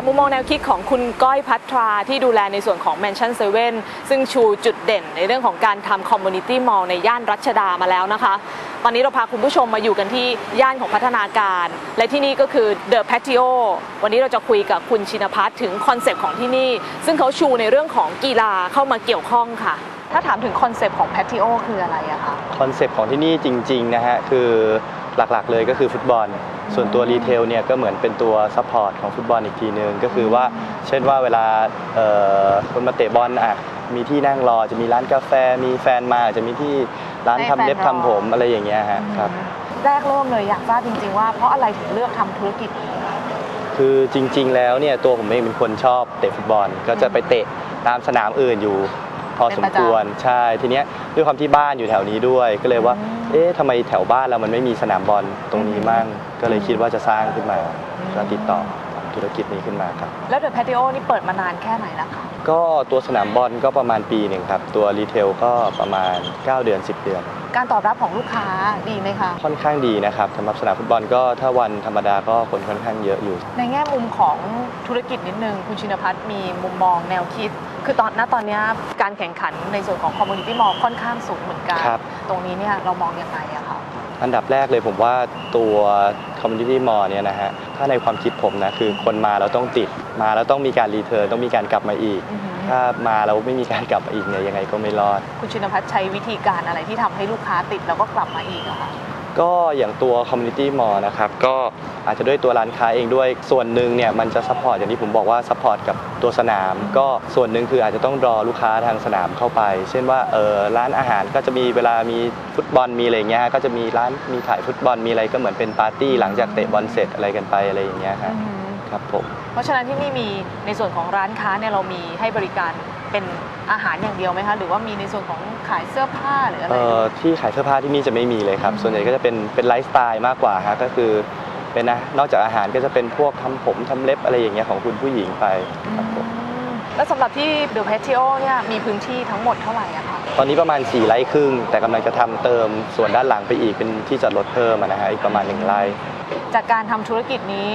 จากมุมมองแนวคิดของคุณก้อยพัทราที่ดูแลในส่วนของ Mansion 7ซึ่งชูจุดเด่นในเรื่องของการทำ Community Mall ในย่านรัชดามาแล้วนะคะ ตอนนี้เราพาคุณผู้ชมมาอยู่กันที่ย่านของพัฒนาการ และที่นี่ก็คือ The Patio วันนี้เราจะคุยกับคุณชินพัฒน์ถึงคอนเซปต์ของที่นี่ ซึ่งเขาชูในเรื่องของกีฬาเข้ามาเกี่ยวข้องค่ะ ถ้าถามถึงคอนเซปต์ของ Patio คืออะไรอะคะคอนเซปต์ของที่นี่จริงๆนะฮะคือ หลักๆ เลยก็คือฟุตบอล ส่วนตัวรีเทลเนี่ยก็เหมือนเป็นตัวซัพพอร์ตของฟุตบอลอีกทีนึง ก็คือว่าเช่นว่าเวลาเอ่อคนมาเตะบอลอะมีที่นั่งรอจะมีร้านกาแฟ มีแฟนมาอาจจะมีที่ร้านให้ทำเล็บแฟนรอทำผมอะไรอย่างเงี้ยฮะครับแรกเริ่มเลยอยากทราบจริง ๆ ว่าเพราะอะไรถึงเลือกทำธุรกิจนี้คือจริง ๆ แล้วเนี่ยตัวผมเองเป็นคนชอบเตะฟุตบอล ก็จะไปเตะตามสนามอื่นอยู่พอสมควรใช่ทีเนี้ยด้วยความที่บ้านอยู่แถวนี้ด้วยก็เลยว่าอืม เอ๊ะทำไมแถวบ้านเรามันไม่มีสนามบอลตรงนี้มั่งก็เลยคิดว่าจะสร้างขึ้นมาก็ติดต่อทำธุรกิจนี้ขึ้นมาครับ แล้วเดอะแพติโอนี่เปิดมานานแค่ไหนแล้วคะ ก็ตัวสนามบอลก็ประมาณปีหนึ่งครับ ตัวรีเทลก็ประมาณ 9 เดือน 10 เดือน การตอบรับของลูกค้าดีไหมคะ ค่อนข้างดีนะครับสำหรับสนามฟุตบอลก็ถ้าวันธรรมดาก็คนค่อนข้างเยอะอยู่ ในแง่มุมของธุรกิจนิดนึง คุณชินพัฒน์มีมุมมองแนวคิด คือตอนณตอนเนี้ยการแข่งขันในส่วนของคอมมูนิตี้มอลค่อนข้างสูงเหมือนกัน ครับ ตรงนี้เนี่ยเรามองยังไงอะคะอันดับแรกเลยผมว่าตัว Community Mall เนี่ยนะฮะ ถ้าในความคิดผมนะ คือคนมาแล้วต้องติด มาแล้วต้องมีการรีเทิร์นต้องมีการกลับมาอีกอือหือถ้ามาแล้วไม่มีการกลับมาอีกเนี่ยยังไงก็ไม่รอด คุณชินพัฒน์ใช้วิธีการอะไรที่ทำให้ลูกค้าติดแล้วก็กลับมาอีกอะคะก็อย่างตัว Community Mall นะครับก็อาจจะด้วยตัวร้านค้าเองด้วยส่วนหนึ่งเนี่ยมันจะซัพพอร์ตอย่างที่ผมบอกว่าซัพพอร์ตกับตัวสนาม ก็ส่วนหนึ่งคืออาจจะต้องรอลูกค้าทางสนามเข้าไป เช่นว่าเออร้านอาหารก็จะมีเวลามีฟุตบอลมีอะไรอย่างเงี้ยฮะก็จะมีร้านมีถ่ายฟุตบอลมีอะไรก็เหมือนเป็นปาร์ตี้หลังจากเตะบอลเสร็จอะไรกันไปอะไรอย่างเงี้ยฮะอือหือ ครับผม เพราะฉะนั้นที่นี่มีในส่วนของร้านค้าเนี่ยเรามีให้บริการเป็นอาหารอย่างเดียวไหมคะ หรือว่ามีในส่วนของขายเสื้อผ้าหรืออะไร เอ่อที่ขายเสื้อผ้าที่นี่จะไม่มีเลยครับ ส่วนใหญ่ก็จะเป็นเป็นไลฟ์สไตล์มากกว่าฮะก็คือเป็นนะนอกจากอาหารก็จะเป็นพวกทำผมทำเล็บอะไรอย่างเงี้ยของคุณผู้หญิงไปครับผมอืมแล้วสำหรับที่เดอะแพทิโอเนี่ยมีพื้นที่ทั้งหมดเท่าไหร่อะคะตอนนี้ประมาณ 4 ไร่ครึ่ง แต่กำลังจะทำเติมส่วนด้านหลังไปอีกเป็นที่จอดรถเพิ่มอะนะฮะอีกประมาณ 1 ไร่ จากการทำธุรกิจนี้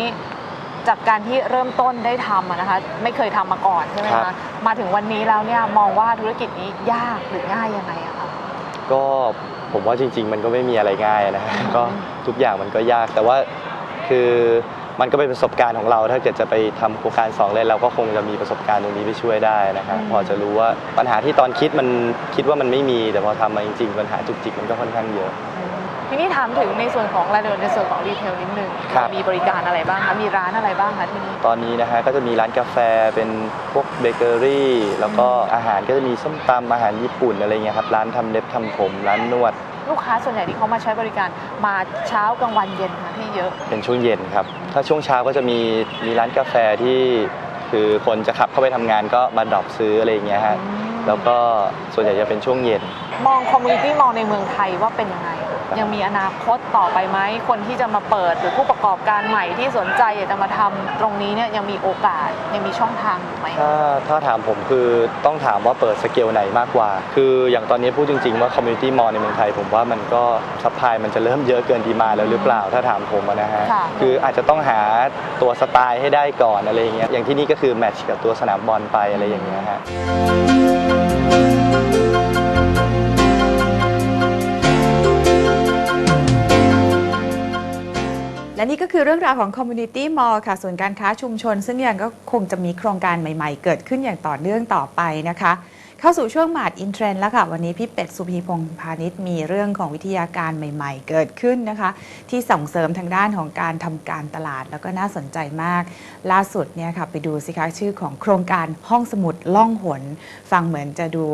จากการที่เริ่มต้นได้ทำอะนะคะ ไม่เคยทำมาก่อนใช่ไหมครัคะบ มาถึงวันนี้แล้วเนี่ยมองว่าธุรกิจนี้ยากหรือง่ายยังไงอะคะ ก็ผมว่าจริง ๆ มันก็ไม่มีอะไรง่ายนะฮะก็ทุกอย่างมันก็ยาก แต่ว่าคือมันก็เป็นประสบการณ์ของเรา ถ้าเกิดจะไปทำโครงการสองเลยเราก็คงจะมีประสบการณ์ตรงนี้ไปช่วยได้นะครับพอจะรู้ว่าปัญหาที่ตอนคิดมันคิดว่ามันไม่มี แต่พอทำมาจริง ๆ ปัญหาจุกจิกมันก็ค่อนข้างเยอะ ทีนี้ถามถึงในส่วนของรายละเอียดในส่วนของรีเทลนิดนึงครับ มีบริการอะไรบ้างคะมีร้านอะไรบ้างคะที่นี่ ตอนนี้นะฮะก็จะมีร้านกาแฟเป็นพวกเบเกอรี่ แล้วก็อาหารก็จะมีส้มตำอาหารญี่ปุ่นอะไรเงี้ยครับร้านทำเล็บทำผมร้านนวดลูกค้าส่วนใหญ่ที่เขามาใช้บริการมาเช้ากลางวันเย็นค่ะที่เยอะ เป็นช่วงเย็นครับ ถ้าช่วงเช้าก็จะมีมีร้านกาแฟที่ คือคนจะขับเข้าไปทำงานก็มาดรอปซื้ออะไรอย่างเงี้ยฮะ แล้วก็ส่วนใหญ่จะเป็นช่วงเย็น มองคอมมูนิตี้มองในเมืองไทยว่าเป็นยังไง ยังมีอนาคตต่อไปไหมคนที่จะมาเปิดหรือผู้ประกอบการใหม่ที่สนใจอยากจะมาทำตรงนี้เนี่ยยังมีโอกาสยังมีช่องทางอยู่ไหมถ้าถ้าถามผมคือต้องถามว่าเปิดสเกลไหนมากกว่า คืออย่างตอนนี้พูดจริง ๆ ว่าคอมมูนิตี้มอลในเมืองไทย ผมว่ามันก็ซัพพลายมันจะเริ่มเยอะเกินดีมาแล้วหรือเปล่าถ้าถามผมอะนะฮะค่ะคืออาจจะต้องหาตัวสไตล์ให้ได้ก่อนอะไรอย่างเงี้ยอย่างที่นี่ก็คือแมทช์กับตัวสนามบอลไปอะไรอย่างเงี้ยฮะและนี่ก็คือเรื่องราวของ Community Mall ค่ะส่วนย์การค้าชุมชน ซึ่งยังก็คงจะมีโครงการใหม่ ๆ เกิดขึ้นอย่างต่อเนื่องต่อไปนะคะ เข้าสู่ช่วงหมาดอินเทรนด์แล้วค่ะ วันนี้พี่เป็ดสุภีพงษ์พาณิชย์มีเรื่องของวิทยาการใหม่ ๆ เกิดขึ้นนะคะ ที่ส่งเสริมทางด้านของการทำการตลาดแล้วก็น่าสนใจมาก ล่าสุดเนี่ยค่ะไปดูสิคะชื่อของโครงการห้องสมุดล่องหน ฟังเหมือนจะดู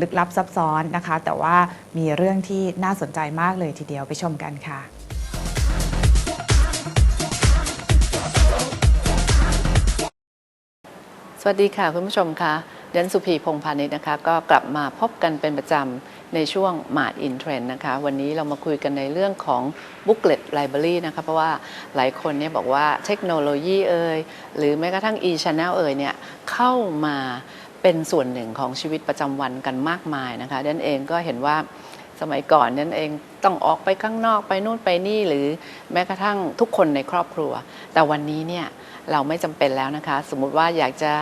ลึกลับซับซ้อนนะคะ แต่ว่ามีเรื่องที่น่าสนใจมากเลยทีเดียวไปชมกันค่ะสวัสดีค่ะคุณผู้ชมค่ะ เดนสุพีพงพาณิชย์นะคะก็กลับมาพบกันเป็นประจำในช่วงมาดอินเทรนนะคะวันนี้เรามาคุยกันในเรื่องของบุ๊กเล็ตไลบรารีนะคะเพราะว่าหลายคนเนี่ยบอกว่าเทคโนโลยีเอ่ยหรือแม้กระทั่ง e-channel เอ่ยเนี่ยเข้ามาเป็นส่วนหนึ่งของชีวิตประจำวันกันมากมายนะคะเดนเองก็เห็นว่า สมัยก่อนนั่นเองต้องออกไปข้างนอกไปนู่นไปนี่หรือแม้กระทั่งทุกคนในครอบครัว แต่วันนี้เนี่ยเราไม่จำเป็นแล้วนะคะ สมมุติว่าอยากจะ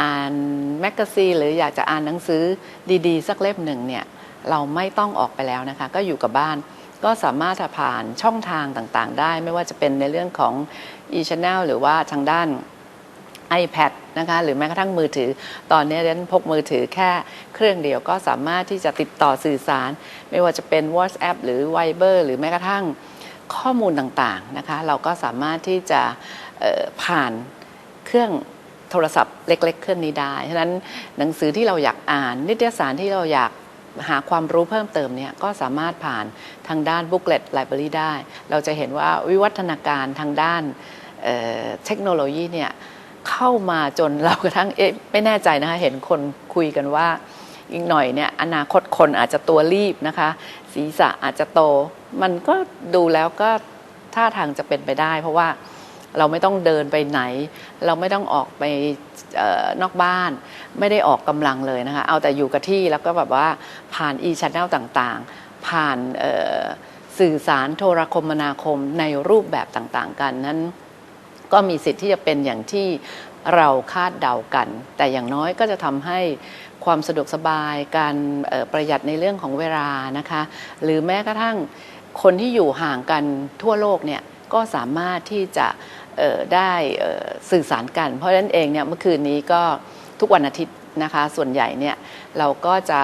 อ่านแมกกาซีนหรืออยากจะอ่านหนังสือดีๆ สักเล่มหนึ่งเนี่ยเราไม่ต้องออกไปแล้วนะคะ ก็อยู่กับบ้านก็สามารถผ่านช่องทางต่างๆ ได้ ไม่ว่าจะเป็นในเรื่องของ e-channel หรือว่าทางด้าน iPad นะคะหรือแม้กระทั่งมือถือ ตอนนี้เรนพกมือถือแค่เครื่องเดียวก็สามารถที่จะติดต่อสื่อสาร ไม่ว่าจะเป็น WhatsApp หรือ Viber หรือแม้กระทั่งข้อมูลต่างๆนะคะเราก็สามารถที่จะผ่านเครื่องโทรศัพท์เล็ก ๆ เครื่องนี้ได้ ฉะนั้นหนังสือที่เราอยากอ่าน นิตยสารที่เราอยากหาความรู้เพิ่มเติมเนี่ยก็สามารถผ่านทางด้าน Booklet Library ได้ เราจะเห็นว่าวิวัฒนาการทางด้านเเทคโนโลยีเนี่ย เข้ามาจนเรากระทั่งเอ๊ะไม่แน่ใจนะคะเห็นคนคุยกันว่า อีกหน่อยเนี่ยอนาคตคนอาจจะตัวรีบนะคะ ศีรษะอาจจะโต มันก็ดูแล้วก็ท่าทางจะเป็นไปได้ เพราะว่าเราไม่ต้องเดินไปไหน เราไม่ต้องออกไปออนอกบ้าน ไม่ได้ออกกำลังเลยนะคะ เอาแต่อยู่กับที่แล้วก็แบบว่าผ่าน e-channel ต่างๆ ผ่านสื่อสารโทรคมนาคมในรูปแบบต่างๆ กันนั้น ก็มีสิทธิ์ที่จะเป็นอย่างที่เราคาดเดากัน แต่อย่างน้อยก็จะทำให้ความสะดวกสบายการประหยัดในเรื่องของเวลานะคะ หรือแม้กระทั่งคนที่อยู่ห่างกันทั่วโลกเนี่ยก็สามารถที่จะได้สื่อสารกัน เพราะฉะนั้นเองเนี่ยเมื่อคืนนี้ก็ทุกวันอาทิตย์นะคะ ส่วนใหญ่เนี่ยเราก็จะ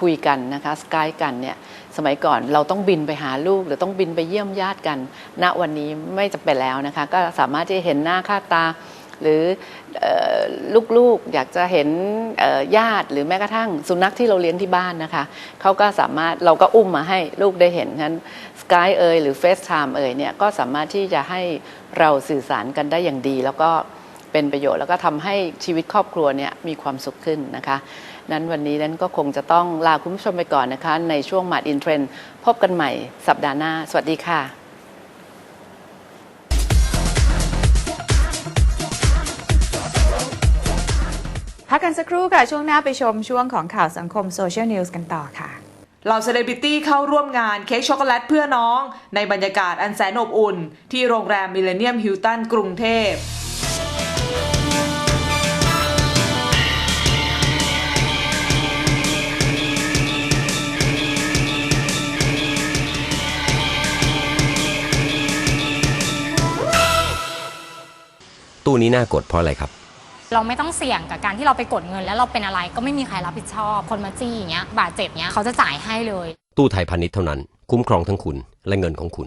คุยกันนะคะสกายกันเนี่ยสมัยก่อนเราต้องบินไปหาลูก หรือต้องบินไปเยี่ยมญาติกัน ณวันนี้ไม่จำเป็นแล้วนะคะ ก็สามารถที่จะเห็นหน้าค่าตา หรืออลูกๆอยากจะเห็นญาติหรือแม้กระทั่งสุนัขที่เราเลี้ยงที่บ้านนะคะเขาก็สามารถเราก็อุ้มมาให้ลูกได้เห็นฉะนั้นสกายเอยหรือ FaceTime เอยเนี่ยก็สามารถที่จะให้เราสื่อสารกันได้อย่างดี แล้วก็เป็นประโยชน์แล้วก็ทำให้ชีวิตครอบครัวเนี่ยมีความสุขขึ้นนะคะ นั้นวันนี้นั้นก็คงจะต้องลาคุณผู้ชมไปก่อนนะคะ ในช่วงมาดอินเทรนพบกันใหม่สัปดาห์หน้า สวัสดีค่ะพักกันสักครู่ค่ะ ช่วงหน้าไปชมช่วงของข่าวสังคมโซเชียลนิวส์กันต่อค่ะเหล่าเซเลบริตี้เข้าร่วมงานเค้กช็อกโกแลตเพื่อน้อง ในบรรยากาศอันแสนอบอุ่น ที่โรงแรมมิเลเนียมฮิลตันกรุงเทพ ตู้นี้น่ากดเพราะอะไรครับ เราไม่ต้องเสี่ยงกับการที่เราไปกดเงิน แล้วเราเป็นอะไรก็ไม่มีใครรับผิดชอบ คนมาจี้อย่างเงี้ยบาดเจ็บเงี้ยเขาจะจ่ายให้เลย ตู้ไทยพาณิชย์เท่านั้น คุ้มครองทั้งคุณและเงินของคุณ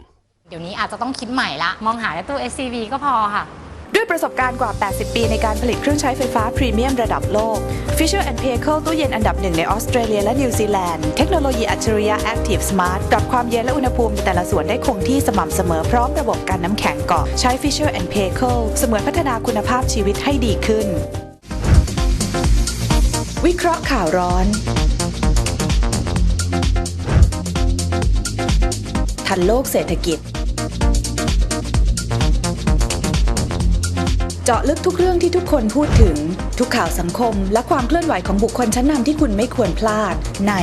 เดี๋ยวนี้อาจจะต้องคิดใหม่ละ มองหาแต่ตู้ SCV ก็พอค่ะด้วย ประสบการณ์กว่า 80 ปีในการผลิตเครื่องใช้ไฟฟ้าพรีเมียมระดับโลก Fisher p a y c e ตู้เย็นอันดับหนึ่งในออสเตรเลียและนิวซีแลนด์ เทคโนโลยีอัจฉริยะ Active Smart ปรับความเย็นและอุณหภูมิในแต่ละส่วนได้คงที่สม่ำเสมอพร้อมระบบการน้ำแข็งเกาะใช้ Fisher p a y c e เสมือนพัฒนาคุณภาพชีวิตให้ดีขึ้น วิเคราะห์ข่าวร้อนทันโลกเศรษฐกิจาะลึกทุกเรื่องที่ทุกคนพูดถึง ทุกข่าวสังคม และความเคลื่อนไหวของบุคคลชั้นนำที่คุณไม่ควรพลาด ใน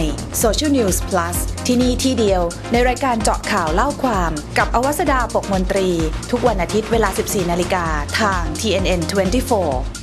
Social News Plus ที่นี่ที่เดียว ในรายการเจาะข่าวเล่าความ กับอวสดาปกมนตรี ทุกวันอาทิตย์เวลา 14 นาฬิกาทาง TNN 24